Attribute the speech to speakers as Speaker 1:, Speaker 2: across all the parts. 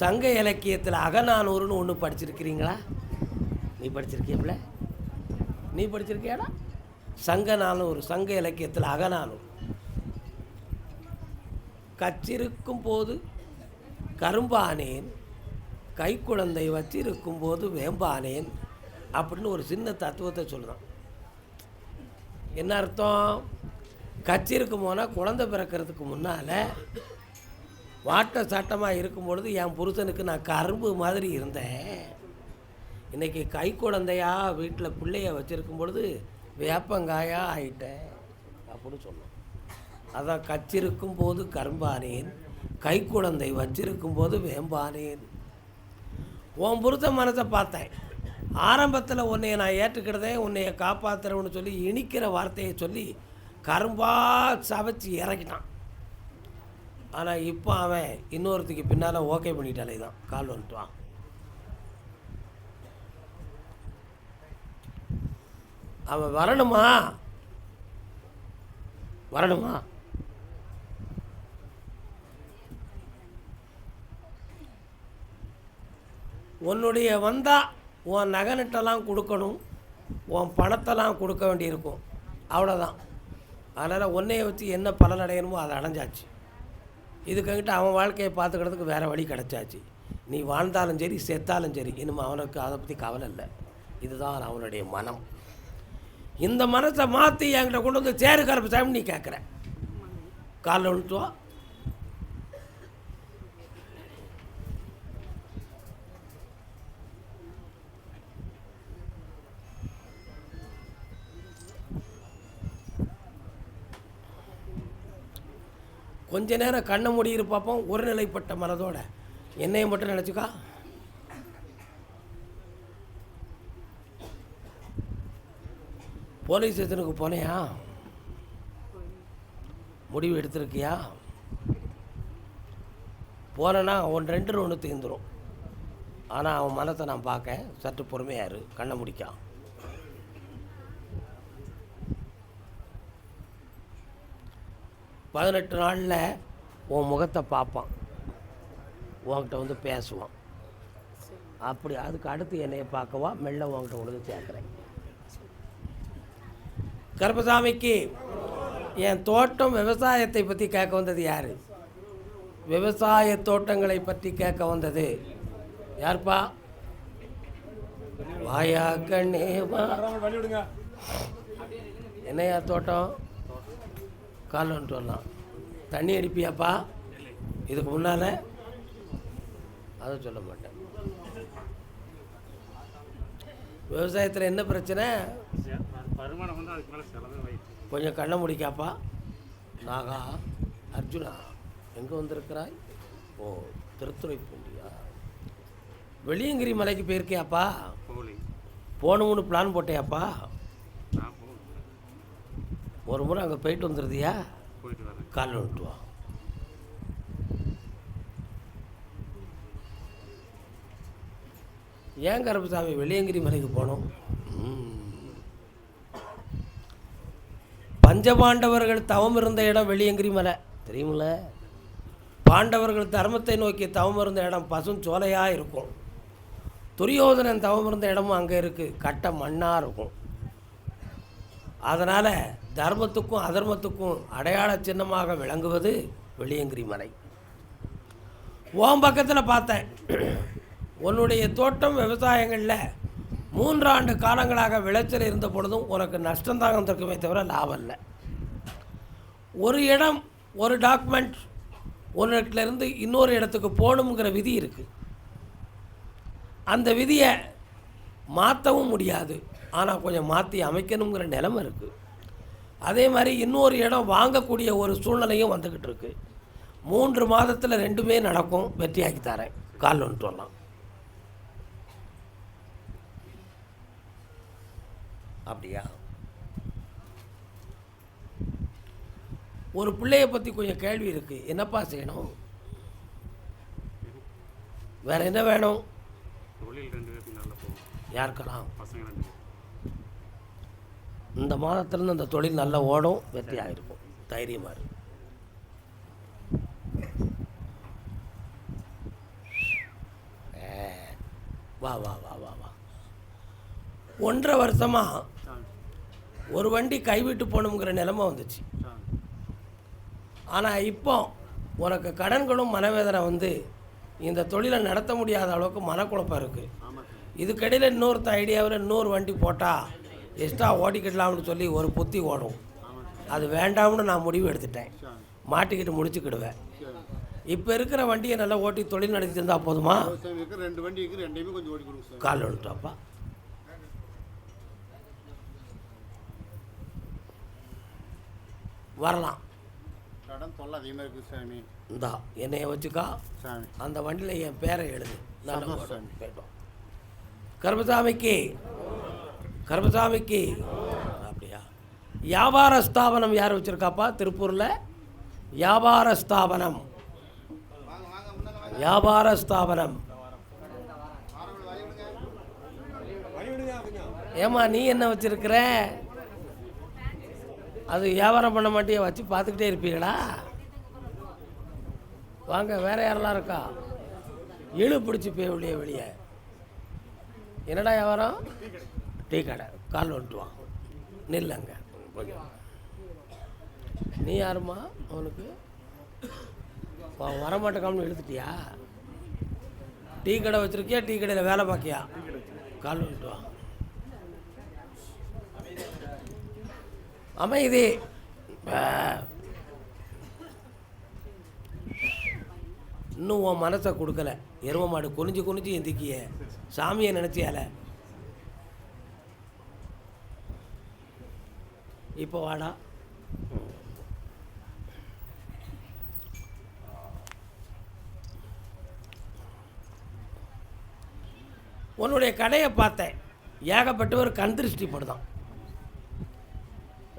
Speaker 1: சங்க இலக்கியத்தில் அகநானூறுன்னு ஒன்று படிச்சிருக்கிறீங்களா? நீ படிச்சிருக்கியப்ல நீ படிச்சிருக்கியாடா? சங்க நானூறு சங்க இலக்கியத்தில் அகநானூறு. கச்சிருக்கும் போது கரும்பானேன் கைக்குழந்தை வச்சிருக்கும் போது வேம்பானேன் அப்படின்னு ஒரு சின்ன தத்துவத்தை சொல்கிறான் என்ன அர்த்தம்? கச்சிருக்கும் போனால் குழந்தை பிறக்கிறதுக்கு முன்னால் வாட்ட சாட்டமாக இருக்கும் பொழுது என் புருஷனுக்கு நான் கரும்பு மாதிரி இருந்தேன். இன்றைக்கி கை குழந்தையா வீட்டில் பிள்ளைய வச்சுருக்கும் பொழுது வேப்பங்காயா ஆயிட்டேன் அப்படின்னு சொன்னோம். அதான் கச்சிருக்கும் போது கரும்பானேன் கை குழந்தை வச்சிருக்கும் போது வேம்பானேன். உன் புருஷ மனசை பார்த்தேன். ஆரம்பத்தில் உன்னைய நான் ஏற்றுக்கிட்டதே உன்னைய காப்பாற்றுறேன்னு சொல்லி இனிக்கிற வார்த்தையை சொல்லி கரும்பா சவைச்சு இறக்கிட்டான். ஆனால் இப்போ அவன் இன்னொருத்துக்கு பின்னால் ஓகே பண்ணிட்டாலே தான் கால் வந்துட்டுவான் அவன் வரணுமா? வரணுமா? உன்னுடைய வந்தா உன் நகனிட்டெல்லாம் கொடுக்கணும். உன் பணத்தெல்லாம் கொடுக்க வேண்டியிருக்கும். அவ்வளோதான் அதனால் உன்னைய வச்சு என்ன பலன் அடையணுமோ அதை அடைஞ்சாச்சு. இதுக்கிட்ட அவன் வாழ்க்கையை பார்த்துக்கிறதுக்கு வேறு வழி கிடச்சாச்சு. நீ வாழ்ந்தாலும் சரி செத்தாலும் சரி இனிமே அவனுக்கு அதை பற்றி கவலை இல்லை. இதுதான் அவனுடைய மனம். இந்த மனத்தை மாற்றி என்கிட்ட கொண்டு வந்து சேரு கரப்பு சாமி நீ கேட்குற காலில் விழுத்துவா கொஞ்ச நேரம் கண்ணை முடியிற பார்ப்போம் ஒரு நிலைப்பட்ட மனதோட. என்னையை மட்டும் நினச்சிக்கா? போலீஸ் ஸ்டேஷனுக்கு போனியா? முடிவு எடுத்திருக்கியா? போனேன்னா ஒன்று ரெண்டு ஒன்று தீர்ந்துடும் ஆனால் அவன் மனத்தை நான் பார்க்க சற்று பொறுமையாரு கண்ணை முடிக்கான் பதினெட்டு நாளில் உன் முகத்தை பார்ப்பான். உன்கிட்ட வந்து பேசுவான். அப்படி அதுக்கு அடுத்து என்னைய பார்க்கவா மெல்ல கொண்டு வந்து சேர்க்குறேன் கருப்பசாமிக்கு என் தோட்டம் விவசாயத்தை பற்றி கேட்க வந்தது யார்? விவசாய தோட்டங்களை பற்றி கேட்க வந்தது யார்ப்பா? வாயா கண்ணே என்னையா தோட்டம்? கால் வந்துட்டு வரலாம். தண்ணி அடிப்பியாப்பா? இதுக்கு முன்னால்? அதை சொல்ல மாட்டேன். விவசாயத்தில் என்ன பிரச்சனை? கொஞ்சம் கண்ணை முடிக்காப்பா. நாகா அர்ஜுனா எங்கே வந்திருக்கிறாய்? ஓ திருத்துறைப்பூண்டியா. வெளியங்கிரி மலைக்கு போயிருக்கியாப்பா? போகணும்னு பிளான் போட்டியாப்பா? ஒரு முறை அங்கே போயிட்டு வந்துருதியா?
Speaker 2: போயிட்டு வரேன்.
Speaker 1: கால் வந்துட்டு வா. ஏன் கருப்பசாமி வெளியங்கிரி மலைக்கு போனோம். பஞ்சபாண்டவர்கள் தவம் இருந்த இடம் வெளியங்கிரி மலை. தெரியுமில்ல? பாண்டவர்கள் தர்மத்தை நோக்கி தவம் இருந்த இடம் பசும் சோலையாக இருக்கும். துரியோதனன் தவம் இருந்த இடமும் அங்கே இருக்குது கட்ட மண்ணாக இருக்கும். அதனால் தர்மத்துக்கும் அதர்மத்துக்கும் அடையாள சின்னமாக விளங்குவது வெளியங்கிரி மலை. ஓம் பக்கத்தில் பார்த்தேன். உன்னுடைய தோட்டம் விவசாயங்களில் மூன்றாண்டு காலங்களாக விளைச்சல் இருந்த பொழுதும் உனக்கு நஷ்டம் தான் வந்திருக்குமே தவிர லாபம் இல்லை. ஒரு இடம் ஒரு டாக்குமெண்ட் ஒரு இடத்துலேருந்து இன்னொரு இடத்துக்கு போகணுங்கிற விதி இருக்குது அந்த விதியை மாற்றவும் முடியாது. ஆனால் கொஞ்சம் மாற்றி அமைக்கணுங்கிற நிலைமை இருக்குது அதே மாதிரி இன்னொரு இடம் வாங்கக்கூடிய ஒரு சூழ்நிலையும் வந்துக்கிட்டு இருக்கு. மூன்று மாதத்தில் ரெண்டுமே நடக்கும். வெற்றியாக்கி தரேன். கால் வந்துட்டு வரலாம். அப்படியா? ஒரு பிள்ளைய பற்றி கொஞ்சம் கேள்வி இருக்குது என்னப்பா செய்யணும்? வேற என்ன வேணும்? யாருக்கெல்லாம்?
Speaker 2: பசங்க
Speaker 1: இந்த மாதத்துலேருந்து அந்த தொழில் நல்லா ஓடும் வெற்றியாக இருக்கும் தைரியமாக இருக்கு வா வா வா வா வா. ஒன்றரை வருஷமாக ஒரு வண்டி கைவிட்டு போகணுங்கிற நிலைமை வந்துச்சு. ஆனால் இப்போ உனக்கு கடன்களும் மனவேதனை வந்து இந்த தொழிலை நடத்த முடியாத அளவுக்கு மனக்குழப்பம் இருக்குது இதுக்கடையில் இன்னொருத்த ஐடியாவில் இன்னொரு வண்டி போட்டால் எக்ஸ்ட்ரா ஓட்டிக்கிடலாம்னு சொல்லி ஒரு புத்தி ஓடும். அது வேண்டாம்னு நான் முடிவு எடுத்துட்டேன். மாட்டிக்கிட்டு முடிச்சுக்கிடுவேன். இப்போ இருக்கிற வண்டியை நல்லா ஓட்டி தொழில் நடத்தி இருந்தால் போதுமா?
Speaker 3: ரெண்டு வண்டி ரெண்டையுமே கொஞ்சம் ஓடி கொடுங்க
Speaker 1: கால் விழுட்டாப்பா வரலாம்.
Speaker 3: கடன் தொல்லை அதிகமாக இருக்குது சாமி.
Speaker 1: இந்தா என்னைய வச்சுக்கா.
Speaker 3: சாமி.
Speaker 1: அந்த வண்டியில் என் பேரை எழுது. நான். போயிட்டோம் கருமசாமிக்கு கருமசாமிக்கு. அப்படியா? வியாபார ஸ்தாபனம் யார் வச்சுருக்காப்பா? திருப்பூரில்? வியாபார ஸ்தாபனம். வியாபார ஸ்தாபனம். ஏமா நீ என்ன வச்சிருக்கிற? அது வியாபாரம் பண்ண மாட்டியே? வச்சு பார்த்துக்கிட்டே இருப்பீங்களா? வாங்க வேற யாரெல்லாம் இருக்கா? இழு பிடிச்சி போய் வெளியே வெளியே. என்னடா வியாபாரம்? டீ கடை கால் வந்துட்டு வா நீ யாரும்மா? அவனுக்கு அவன் வரமாட்டேக்காமனு இழுத்துட்டியா? டீ கடை வச்சிருக்கியா? டீ கடையில் வேலை பார்க்கியா? கால் வந்துட்டு வா அமைதி இன்னும் உன் மனசை கொடுக்கல. எருவ மாடு குனிஞ்சு குனிஞ்சு எந்திக்கிய. சாமியை நினச்சியால? இப்போ வாடா. உன்னுடைய கடையை பார்த்தேன். ஏகப்பட்டவர் கண் திருஷ்டி போடுதான்.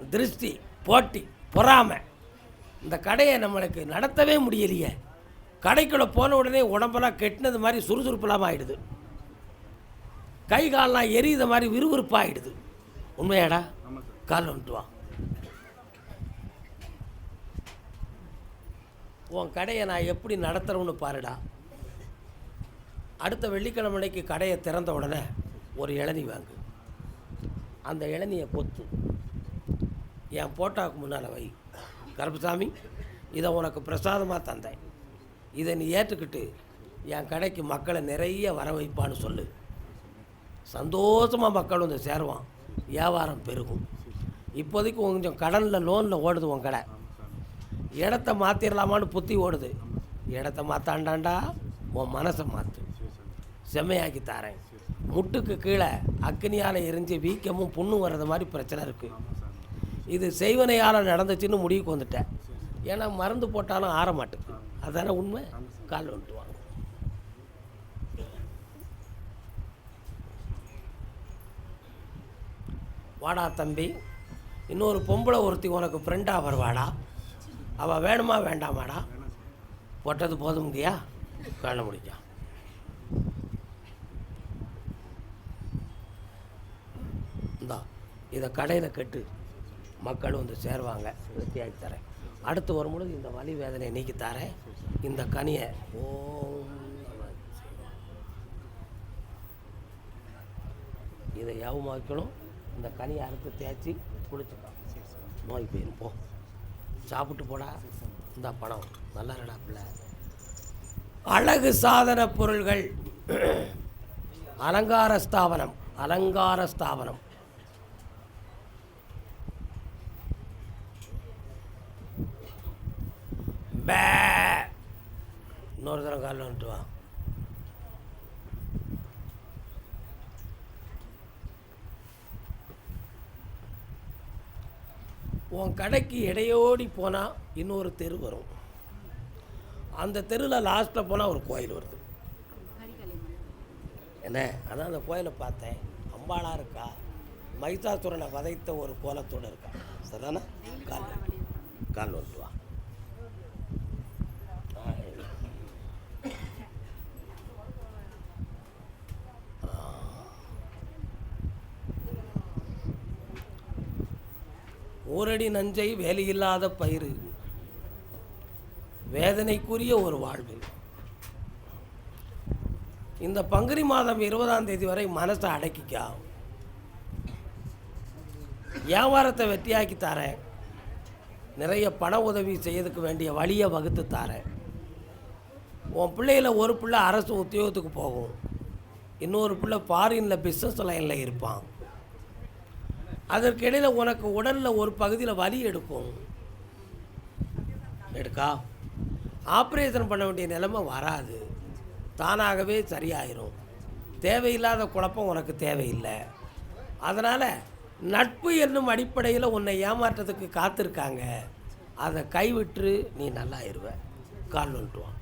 Speaker 1: திருஷ்டி போட்டி பொறாமை. இந்த கடையை நம்மளுக்கு நடத்தவே முடியலையே. கடைக்குள்ளே போன உடனே உடம்பெல்லாம் கெட்டினது மாதிரி சுறுசுறுப்பெல்லாம் ஆகிடுது கை கால்லாம் எரியுத மாதிரி விறுவிறுப்பாகிடுது உண்மையாடா? கால் வந்துட்டு வா. உன் கடையை நான் எப்படி நடத்துகிறோன்னு பாருடா. அடுத்த வெள்ளிக்கிழமைக்கு கடையை திறந்த உடனே ஒரு இளநீ வாங்கு. அந்த இளநியை கொத்து என் போட்டாவுக்கு முன்னால் வை. கருப்பசாமி இதை உனக்கு பிரசாதமாக தந்தேன். இதை நீ ஏற்றுக்கிட்டு என் கடைக்கு மக்களை நிறைய வர வைப்பான்னு சொல்லு. சந்தோஷமாக மக்கள் வந்து சேருவான். வியாபாரம் பெருகும். இப்போதைக்கு கொஞ்சம் கடனில் லோனில் ஓடுது உன் கடை. இடத்த மாற்றிடலாமான்னு புத்தி ஓடுது. இடத்த மாற்றாண்டாண்டா உன் மனசை மாற்று செம்மையாக்கி தாரேன். முட்டுக்கு கீழே அக்னியால் எரிஞ்சு வீக்கமும் புண்ணும் வர்றது மாதிரி பிரச்சனை இருக்குது இது செய்வனையால் நடந்துச்சுன்னு முடிவுக்கு வந்துட்டேன். ஏன்னா மருந்து போட்டாலும் ஆற மாட்டேங்குது அதானே உண்மை? கால் வந்துட்டு வாங்க. வாடா தம்பி. இன்னொரு பொம்பளை ஒருத்தி உனக்கு ஃப்ரெண்டாக வருவாடா? அவள் வேணுமா வேண்டாமாடா? போட்டது போதும்ங்கய்யா காண முடிஞ்சா. இந்தா இதை கடையில் கட்டு மக்கள் வந்து சேருவாங்க. வெற்றியாக்கி தரேன். அடுத்து வரும்பொழுது இந்த வலி வேதனையை நீக்கி தரேன். இந்த கனியை ஓம் இதை யாவும் வைக்கணும் இந்த கனியை அறுத்து தேய்ச்சி குளிச்சுக்கோ நோய் போயிடும் போ. சாப்பிட்டு போடா. இந்த பணம் நல்லா இருடா பிள்ளை. அழகு சாதன பொருள்கள். அலங்கார ஸ்தாபனம். அலங்கார ஸ்தாபனம். பே. இன்னொரு தரம் காலில் வந்துட்டு வா. உன் கடைக்கு இடையோடி போனால் இன்னொரு தெரு வரும். அந்த தெருவில் லாஸ்ட்டில் போனால் ஒரு கோயில் வருது. என்ன? அதான் அந்த கோயிலை பார்த்தேன். அம்பாளாக இருக்கா? மைதாசுரனை வதைத்த ஒரு கோலத்தோடு இருக்கா. சரிதானே? கால் கால் வந்துட்டு வா ஆ, இல்லை. ஊரடி நஞ்சை வேலையில்லாத பயிர் வேதனைக்குரிய ஒரு வாழ்வு. இந்த பங்குனி மாதம் இருபதாம் தேதி வரை மனசை அடக்கிக்கா. வியாபாரத்தை வெற்றியாக்கி தரேன். நிறைய பண உதவி செய்யறதுக்கு வேண்டிய வழியை வகுத்து தரேன். உன் பிள்ளையில் ஒரு பிள்ளை அரசு உத்தியோகத்துக்கு போகும். இன்னொரு பிள்ளை ஃபாரினில் பிஸ்னஸ் லைனில் இருப்பான். அதற்கிடையில் உனக்கு உடலில் ஒரு பகுதியில் வலி எடுக்கும். எடுக்கா. ஆப்ரேஷன் பண்ண வேண்டிய நிலைமை வராது. தானாகவே சரியாயிரும். தேவையில்லாத குழப்பம் உனக்கு தேவையில்லை. அதனால் நட்பு என்னும் அடிப்படையில் உன்னை ஏமாற்றத்துக்கு காத்திருக்காங்க. அதை கைவிட்டு நீ நல்லாயிருவ. கால் வந்துட்டுவான்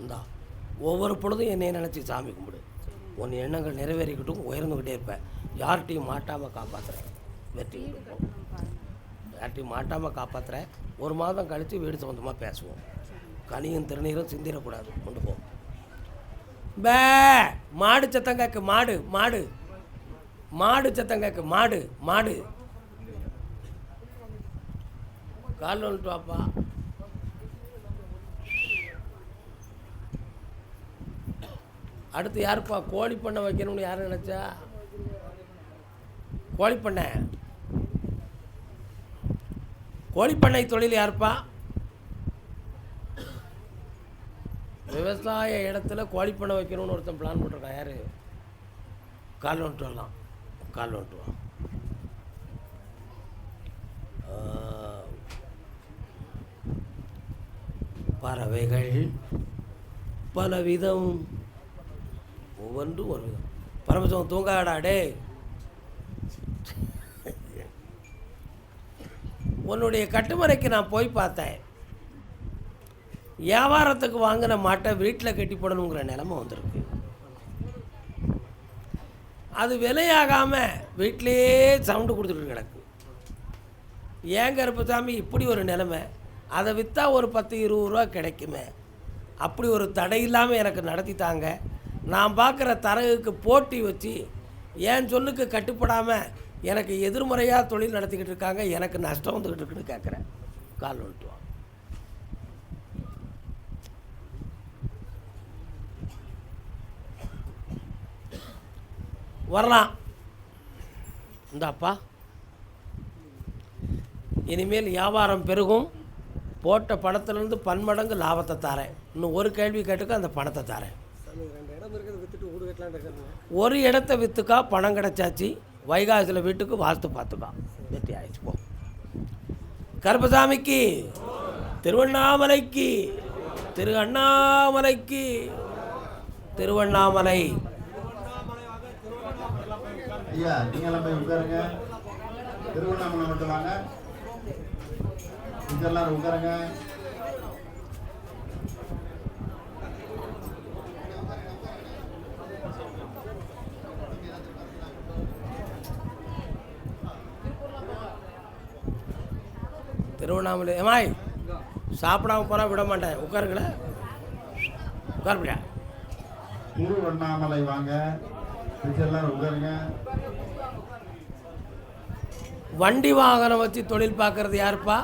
Speaker 1: இந்தா ஒவ்வொரு பொழுதும் என்னை நினச்சி சாமி கும்பிடு. உன் எண்ணங்கள் நிறைவேறிக்கிட்டும் உயர்ந்துக்கிட்டே இருப்பேன். யார்கிட்டையும் மாட்டாமல் காப்பாற்றுறேன் வெற்றி யார்கிட்டையும் மாட்டாமல் காப்பாற்றுறேன் ஒரு மாதம் கழித்து வீடு சம்மந்தமாக பேசுவோம். கனியும் திருநீரும் சிந்திடக்கூடாது. கொண்டு போ. பே மாடு சத்தம் கேட்கு மாடு மாடு. மாடு சத்தம் கேட்கு மாடு மாடு. கால் வந்துட்டு வாப்பா. அடுத்து யாருப்பா? கோழி பண்ணை வைக்கணும்னு யார் நினச்சா? கோழி பண்ணை. கோழி பண்ணை தொழில் யாருப்பா? விவசாய இடத்துல கோழி பண்ணை வைக்கணும்னு ஒருத்தன் பிளான் பண்ணுறான் யார்? கால் வந்துட்டு வரலாம். கால் வந்துட்டு வா. பறவைகள் பலவிதம். ஒவ்வொன்றும் ஒரு விதம். பரமசிவம் தூங்காடா டே உன்னுடைய கட்டுமறைக்கு நான் போய் பார்த்தேன். வியாபாரத்துக்கு வாங்கின மாட்டை வீட்டில் கட்டி போடணுங்கிற நிலமை வந்திருக்கு. அது விலையாகாமல் வீட்டிலேயே சவுண்டு கொடுத்துட்டு கிடக்கு. ஏன் கருப்பசாமி இப்படி ஒரு நிலைமை. அதை விற்றா ஒரு பத்து இருபது ரூபா கிடைக்குமே. அப்படி ஒரு தடை இல்லாமல் எனக்கு நடத்தி தாங்க. நான் பார்க்குற தரகுக்கு போட்டி வச்சு என் சொல்லுக்கு கட்டுப்படாமல் எனக்கு எதிர்மறையாக தொழில் நடத்திக்கிட்டு இருக்காங்க எனக்கு நஷ்டம் வந்துக்கிட்டு இருக்குன்னு கேட்குறேன். கால் வந்துட்டு வரலாம். இந்தாப்பா. இனிமேல் வியாபாரம் பெருகும். போட்ட பணத்துலேருந்து பன்மடங்கு லாபத்தை தாரேன். இன்னும் ஒரு கேள்வி கேட்டுக்க அந்த பணத்தை தாரேன். ஒரு இடத்த விற்றுக்கா பணம் கிடைச்சாச்சு. வைகாசியில் வீட்டுக்கு வாஸ்து பார்த்துக்கா. வெற்றி ஆயிடுச்சு போ. கருப்பசாமிக்கு திருவண்ணாமலைக்கு திரு அண்ணாமலைக்கு திருவண்ணாமலை.
Speaker 4: ஐயா நீங்களாம் போய் உட்காருங்க. திருவண்ணாமலை மட்டும் வாங்க. இங்க எல்லாரும் உட்காருங்க.
Speaker 1: திருவண்ணாமலை. ஏமாய் சாப்பிடாம போனால் விட மாட்டேன். உட்காருங்கள. உட்காருப்பியா
Speaker 4: திருவண்ணாமலை வாங்க. உட்காருங்க.
Speaker 1: வண்டி வாகனம் வச்சு தொழில் பார்க்கறது யாருப்பா?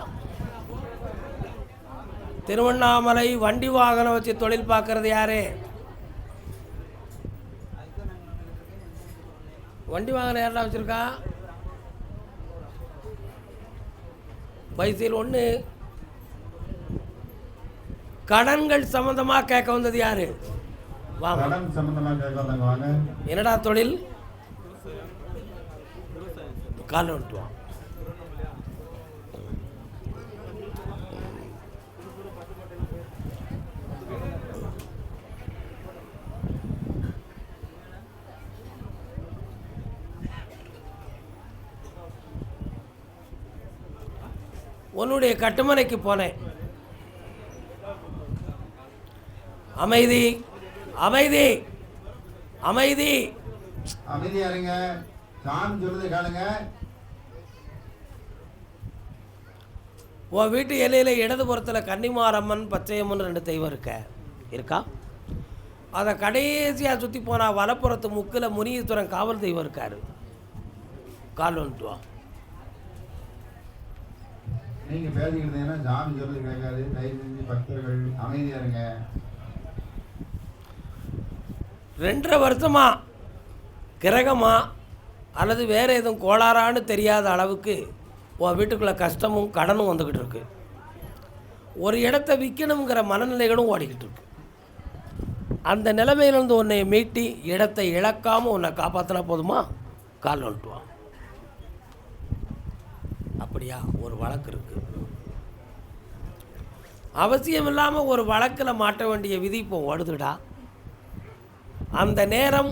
Speaker 1: திருவண்ணாமலை வண்டி வாகனம் வச்சு தொழில் பார்க்கறது யாரு? வண்டி வாகனம் யாரெல்லாம் வச்சுருக்கா? பைசையில் ஒன்று கடன்கள் சம்மந்தமாக கேட்க வந்தது யாரு? என்னடா தொழில்? கால் வந்துட்டு உன்னுடைய கட்டுமனைக்கு போனேன். அமைதி அமைதி அமைதி.
Speaker 4: அமைதியா இருங்க சாமி சொல்லுது கேளுங்க
Speaker 1: உன் வீட்டு எல்லையில் இடதுபுறத்தில் கன்னிமாரம்மன் பச்சையம்மன் ரெண்டு தெய்வம் இருக்க. இருக்கா? அதை கடைசியாக சுற்றி போனால் வலப்புறத்து முக்கில் முனீஸ்வரன் காவல் தெய்வம் இருக்காரு. கால் வந்துட்டு
Speaker 4: நீங்க பேசிக்கிட்டு இருந்தீங்கன்னா சொல்றது கிடைக்காது. தயவு செஞ்சு பக்தர்கள் அமைதியா இருங்க.
Speaker 1: ரெண்டரை வருஷமா கிரகமா அல்லது வேறு எதுவும் கோளாறான்னு தெரியாத அளவுக்கு உன் வீட்டுக்குள்ளே கஷ்டமும் கடனும் வந்துக்கிட்டு இருக்கு. ஒரு இடத்த விற்கணுங்கிற மனநிலைகளும் ஓடிக்கிட்டு இருக்கு. அந்த நிலைமையிலேருந்து உன்னை மீட்டி இடத்தை இழக்காமல் உன்னை காப்பாற்றினா போதுமா? கால் வந்துட்டு அப்படியா? ஒரு வழக்கு இருக்கு. அவசியம் இல்லாமல் ஒரு வழக்கில் மாட்ட வேண்டிய விதி இப்போ ஓடுதுடா. அந்த நேரம்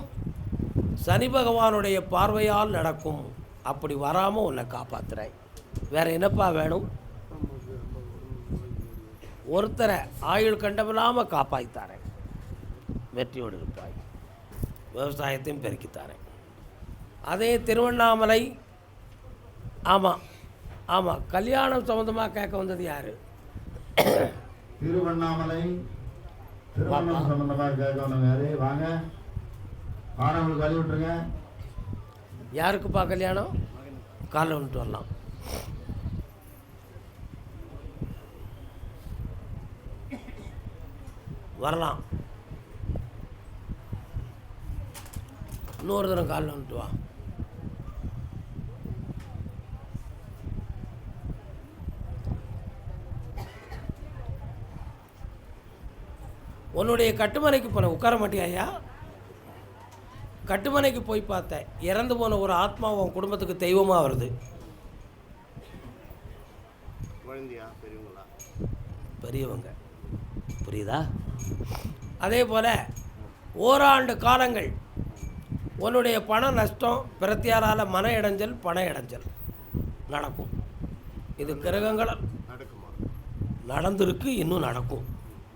Speaker 1: சனி பகவானுடைய பார்வையால் நடக்கும். அப்படி வராமல் உன்னை காப்பாத்துறேன். வேற என்னப்பா வேணும்? ஒருத்தரை ஆயுள் கண்டமில்லாமல் காப்பாய்த்தாரேன் வெற்றியோடு இருப்பாய். விவசாயத்தையும் பெருக்கித்தாரேன் அதே திருவண்ணாமலை ஆமாம் ஆமாம் கல்யாணம் சம்மந்தமாக கேட்க வந்தது யார்?
Speaker 4: திருவண்ணாமலை திருவண்ணாமலை சம்பந்தமா கேட்கணும் யாரு? வாங்க. மாணவர்களுக்கு வழி விட்டுருங்க.
Speaker 1: யாருக்குப்பா கல்யாணம்? காலைல வந்துட்டு வரலாம். வரலாம். இன்னொரு தரம் காலைல வந்துட்டு வா. உன்னுடைய கட்டுமனைக்கு போன உட்கார மாட்டியா ஐயா கட்டுமனைக்கு போய் பார்த்தேன் இறந்து போன ஒரு ஆத்மா உன் குடும்பத்துக்கு தெய்வமாக வருது. பெரியவங்க. புரியுதா? அதே போல் ஓராண்டு காலங்கள் உன்னுடைய பண நஷ்டம் பிரத்தியாரால் மன இடைஞ்சல் பண இடைஞ்சல் நடக்கும். இது கிரகங்கள்
Speaker 3: நடக்குமா?
Speaker 1: நடந்திருக்கு இன்னும் நடக்கும்.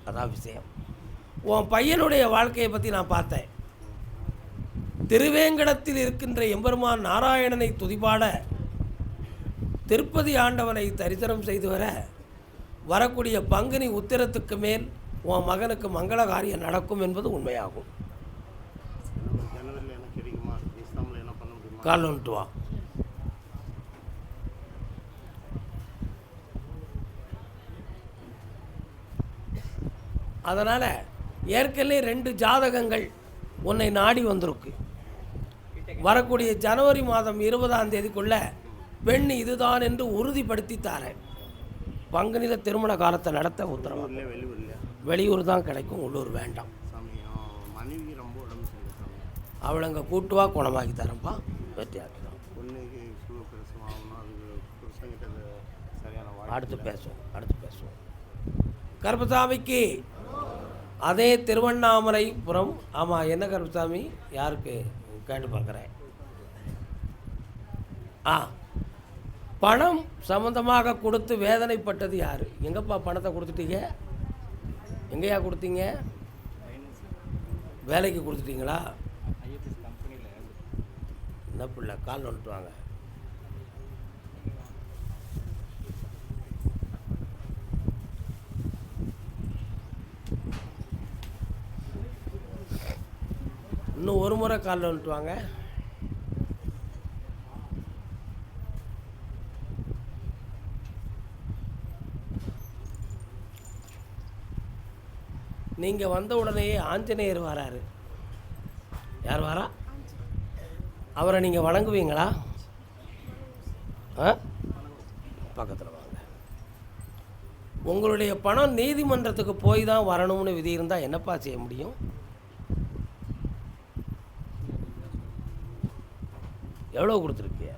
Speaker 1: அதான் விஷயம். உன் பையனுடைய வாழ்க்கையை பற்றி நான் பார்த்தேன். திருவேங்கடத்தில் இருக்கின்ற எம்பெருமான் நாராயணனை துதிபாட திருப்பதி ஆண்டவனை தரிசனம் செய்து வர வரக்கூடிய பங்குனி உத்திரத்துக்கு மேல் உன் மகனுக்கு மங்கள காரியம் நடக்கும் என்பது உண்மையாகும். கால் வந்துட்டு வா. அதனால் ஏற்கனவே ரெண்டு ஜாதகங்கள் உன்னை நாடி வந்திருக்கு. வரக்கூடிய ஜனவரி மாதம் இருபதாம் தேதிக்குள்ள பெண் இதுதான் என்று உறுதிப்படுத்தி தாரேன். பங்குனியில் திருமண காலத்தை நடத்த உத்தரவு. வெளியூர் தான் கிடைக்கும் உள்ளூர் வேண்டாம்.
Speaker 3: சாமி அவன் மனைவி ரொம்ப உடம்பு சரியில்லை சாமி.
Speaker 1: அவளை அங்கே கூட்டுவா குணமாக்கி
Speaker 3: சரியான வாழ்க்கை
Speaker 1: அடுத்து பேசுவோம் அடுத்து பேசுவோம். கருப்பசாமிக்கு அதே திருவண்ணாமலைபுரம் ஆமாம் என்ன கருப்பசாமி? யாருக்கு? கேட்டு பார்க்குறேன். ஆ பணம் சம்மந்தமாக கொடுத்து வேதனைப்பட்டது யார்? எங்கப்பா பணத்தை கொடுத்துட்டீங்க? எங்கேயா கொடுத்தீங்க? வேலைக்கு கொடுத்துட்டீங்களா? என்ன பிள்ளை கால் வந்துட்டு வாங்க இன்னும் ஒரு முறை காலில் வந்துட்டு வாங்க. நீங்கள் வந்த உடனேயே ஆஞ்சநேயர் வராரு. யார் வரா? அவரை நீங்கள் வணங்குவீங்களா? ஆ? பக்கத்தில் வாங்க. உங்களுடைய பணம் நீதிமன்றத்துக்கு போய் தான் வரணும்னு விதி இருந்தால் என்னப்பா செய்ய முடியும்? எவ்வளோ கொடுத்துருக்கிய?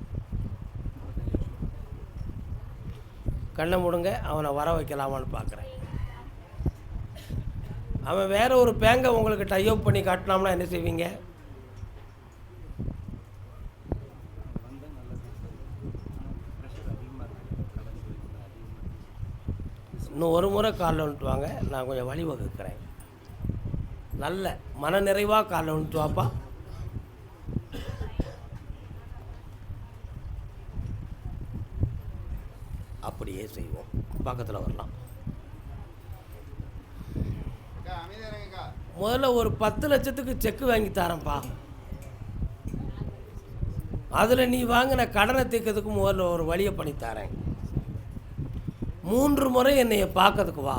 Speaker 1: கண்ணை முடுங்க அவனை வர வைக்கலாமான்னு பார்க்குறேன். அவன் வேற ஒரு பேங்கை உங்களுக்கு டைப் பண்ணி காட்டினாம்னா என்ன செய்வீங்க? இன்னும் ஒரு முறை காலில் வந்துட்டு வாங்க நான் கொஞ்சம் வழிவகுக்கிறேன் நல்ல மன நிறைவாக காலில் வந்துட்டு வாப்பா அப்படியே அப்படியே செய்வோம் பக்கத்தில் வரலாம். முதல்ல ஒரு பத்து லட்சத்துக்கு செக்கு வாங்கி தரேன்ப்பா. அதில் நீ வாங்கின கடனை தீர்க்கறதுக்கு முதல்ல ஒரு வழியை பண்ணி தரேன். மூன்று முறை என்னைய பார்க்கறதுக்கு வா.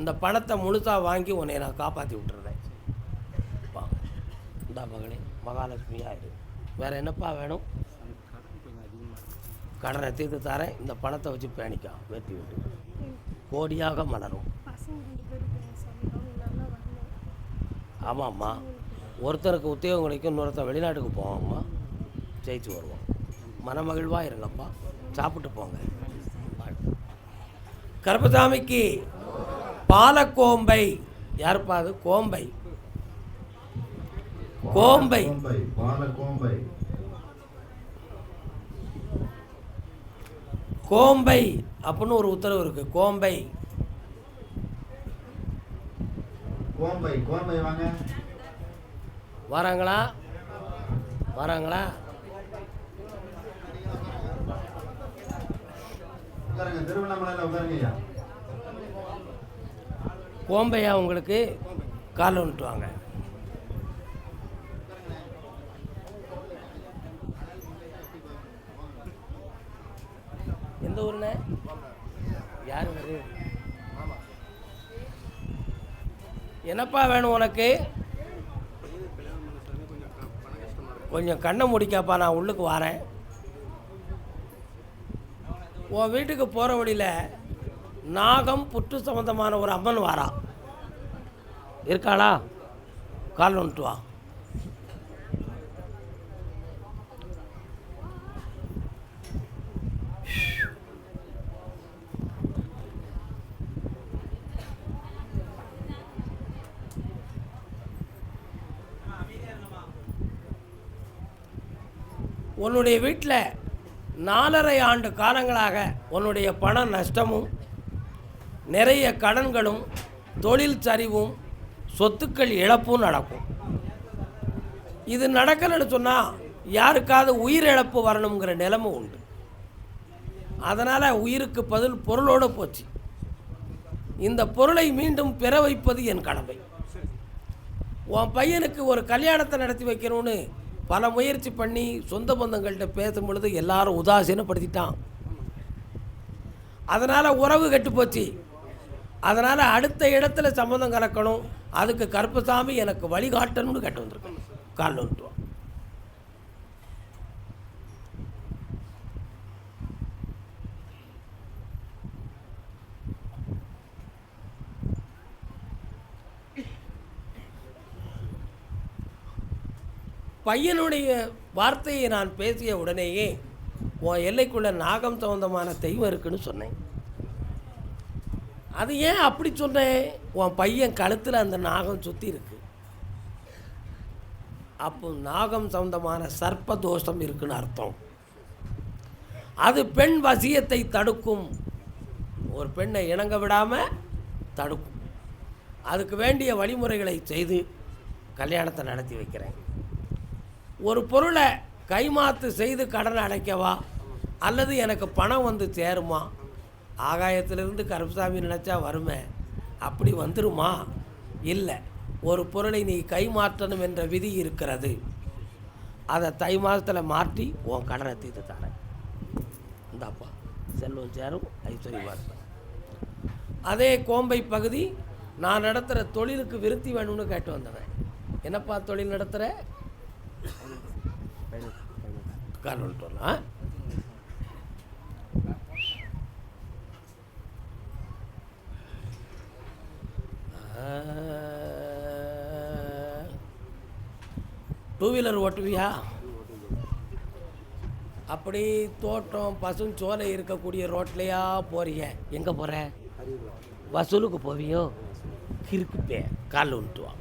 Speaker 1: இந்த பணத்தை முழுசாக வாங்கி உன்னை நான் காப்பாற்றி விட்டுறேன். வா. இந்த மகளே மகாலட்சுமியா இரு. வேறு என்னப்பா வேணும்
Speaker 2: கடன் கொஞ்சம் அதிகமாக இருக்குது
Speaker 1: கடனை தீர்த்து தரேன் இந்த பணத்தை வச்சு பேணிக்கா வெட்டி விட்டு. கோடியாக மலரும். ஆமாம்மா. ஒருத்தருக்கு உத்தியோகம் கிடைக்கும் இன்னொருத்தர் வெளிநாட்டுக்கு போவோம்மா. ஜெயிச்சு வருவோம் மனமகிழ்வாக இருங்கப்பா. சாப்பிட்டு போங்க. கருப்பசாமிக்கு பாலக்கோம்பை. யாருப்பா அது? கோம்பை. கோம்பை.
Speaker 4: பாலக்கோம்பை. கோம்பை
Speaker 1: அப்படின்னு ஒரு உத்தரவு இருக்குது கோம்பை.
Speaker 4: கோம்பை கோம்பை வாங்க.
Speaker 1: வராங்களா? வராங்களா? கோம்பையா உங்களுக்கு? கால் வந்துட்டு வாங்க. என்னப்பா வேணும் உனக்கு? கொஞ்சம் கண்ணை முடிக்காப்பா நான் உள்ளுக்கு வரேன். உன் வீட்டுக்கு போகிற வழியில் நாகம் புற்று சம்மந்தமான ஒரு அம்மன் வாரா. இருக்காளா? கால் வந்துட்டு வா. உன்னுடைய வீட்டில் நாலரை ஆண்டு காலங்களாக உன்னுடைய பண நஷ்டமும் நிறைய கடன்களும் தொழில் சரிவும் சொத்துக்கள் இழப்பும் நடக்கும். இது நடக்கலைன்னு சொன்னால் யாருக்காவது உயிரிழப்பு வரணுங்கிற நிலைமை உண்டு. அதனால் உயிருக்கு பதில் பொருளோடு போச்சு. இந்த பொருளை மீண்டும் பெற வைப்பது என் கடமை. உன் பையனுக்கு ஒரு கல்யாணத்தை நடத்தி வைக்கணும்னு பல முயற்சி பண்ணி சொந்த பந்தங்கள்கிட்ட பேசும் பொழுது எல்லாரும் உதாசீனப்படுத்திட்டான். அதனால் உறவு கெட்டு போச்சு. அதனால் அடுத்த இடத்துல சம்மந்தம் கலக்கணும். அதுக்கு கருப்பசாமி எனக்கு வழிகாட்டணும்னு கேட்டு வந்திருக்கேன். காலில் வந்துட்டு வா. பையனுடைய வார்த்தையை நான் பேசிய உடனேயே உன் எல்லைக்குள்ளே நாகம் சம்பந்தமான தெய்வம் இருக்குன்னு சொன்னேன். அது ஏன் அப்படி சொன்னேன் உன் பையன் கழுத்தில் அந்த நாகம் சுற்றி இருக்கு. அப்போ நாகம் சம்பந்தமான சர்ப்ப தோஷம் இருக்குன்னு அர்த்தம். அது பெண் வசியத்தை தடுக்கும். ஒரு பெண்ணை இணங்க விடாமல் தடுக்கும். அதுக்கு வேண்டிய வழிமுறைகளை செய்து கல்யாணத்தை நடத்தி வைக்கிறேன். ஒரு பொருளை கைமாத்து செய்து கடனை அடைக்கவா? அல்லது எனக்கு பணம் வந்து சேருமா? ஆகாயத்திலிருந்து கருப்பசாமி நினச்சா வருமே? அப்படி வந்துருமா? இல்லை. ஒரு பொருளை நீ கைமாற்றணும் என்ற விதி இருக்கிறது. அதை தை மாதத்தில் மாற்றி உன் கடனை தீர்த்து தரேன். இந்தாப்பா செல்வம் சேரும் ஐஸ்வர்யமாக இருப்பேன் அதே கோம்பை பகுதி நான் நடத்துகிற தொழிலுக்கு விருத்தி வேணும்னு கேட்டு வந்தவன். என்னப்பா தொழில் நடத்துகிற? கால் வந்துட்டு வரலாம் டூ வீலர் ஓட்டுவியா? அப்படி தோட்டம் பசுஞ்சோலை இருக்கக்கூடிய ரோட்லையா போறிய எங்கே போகிற வசூலுக்கு போவியோ? கிறுக்கு பே காலில் வந்துட்டு வா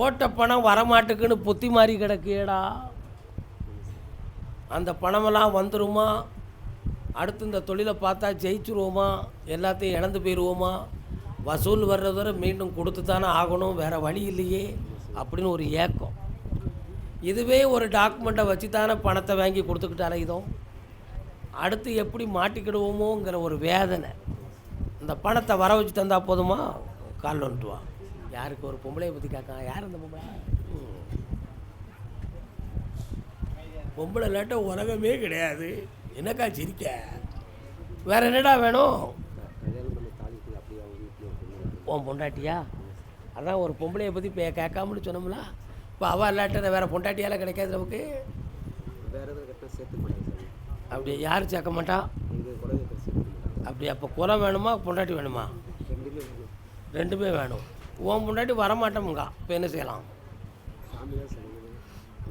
Speaker 1: போட்ட பணம் வரமாட்டுக்குன்னு புத்தி மாறி கிடக்குடா அந்த பணமெல்லாம் வந்துடுமா அடுத்து இந்த தொழிலை பார்த்தா ஜெயிச்சுருவோமா? எல்லாத்தையும் இழந்து போயிடுவோமா வசூல் வர்றது வரை மீண்டும் கொடுத்து தானே ஆகணும் வேறு வழி இல்லையே அப்படின்னு ஒரு ஏக்கம். இதுவே ஒரு டாக்குமெண்ட்டை வச்சு தானே பணத்தை வாங்கி கொடுத்துக்கிட்டு அலையுதோம் அடுத்து எப்படி மாட்டிக்கிடுவோமோங்கிற ஒரு வேதனை. இந்த பணத்தை வர வச்சு தந்தால் போதுமா? கால் வந்துட்டு யாருக்கு ஒரு பொம்பளையை பற்றி கேட்கான் யார் அந்த பொம்பளை? பொம்பளை இல்லாட்ட உலகமே கிடையாது. என்னக்கா சிரிக்க? வேற என்னடா வேணும்?
Speaker 2: தாலிக்கு அப்படியே
Speaker 1: உன் பொண்டாட்டியா? அதான் ஒரு பொம்பளையை பற்றி இப்போ கேட்காமனு சொன்னோம்ல. இப்போ அவள் இல்லாட்ட வேற பொண்டாட்டியால் கிடைக்காது நமக்கு.
Speaker 2: வேறு
Speaker 1: அப்படி யாரும் சேர்க்க
Speaker 2: மாட்டான்
Speaker 1: அப்படி அப்போ குலம் வேணுமா? பொண்டாட்டி வேணுமா?
Speaker 2: ரெண்டுமே
Speaker 1: ரெண்டுமே வேணும். உன் பொண்டாட்டி வரமாட்டோமுங்க இப்போ என்ன செய்யலாம்?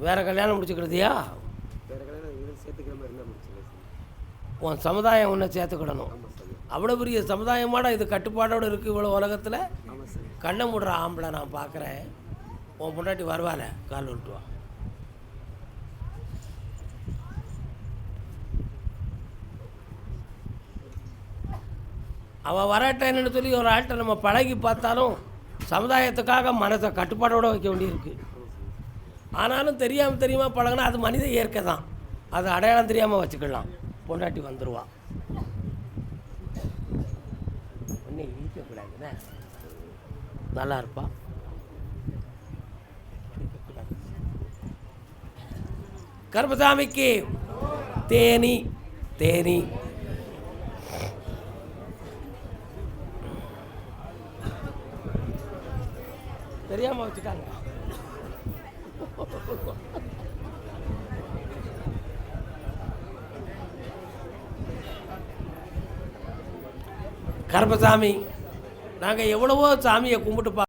Speaker 1: வேறு கல்யாணம் முடிச்சுக்கிறதையா?
Speaker 2: வேறு கல்யாணம் இங்கே
Speaker 1: உன் சமுதாயம் ஒன்று சேர்த்துக்கிடணும். அவ்வளோ பெரிய சமுதாயமாட இது கட்டுப்பாடோடு இருக்குது இவ்வளோ உலகத்தில். கண்ணை மூடுற ஆம்பளை நான் பார்க்குறேன் உன் பொண்டாட்டி வருவாள் கால் விட்டுவா அவள் வராட்டேன்னு சொல்லி ஒரு ஆள்கிட்ட நம்ம பழகி பார்த்தாலும் சமுதாயத்துக்காக மனசை கட்டுப்பாடோடு வைக்க வேண்டியிருக்கு. ஆனாலும் தெரியாமல் தெரியுமா பழகினா அது மனித இயற்கை தான். அது அடையாளம் தெரியாமல் வச்சுக்கலாம். பொண்டாட்டி வந்துடுவான் ஒன்றே இழிக்கக்கூடாதுண்ணே நல்லா இருப்பா. கருப்பசாமிக்கு தேனி தேனி. தெரியாம வச்சுட்டாங்க. கருப்பசாமி நாங்கள் எவ்வளவோ சாமியை கும்பிட்டு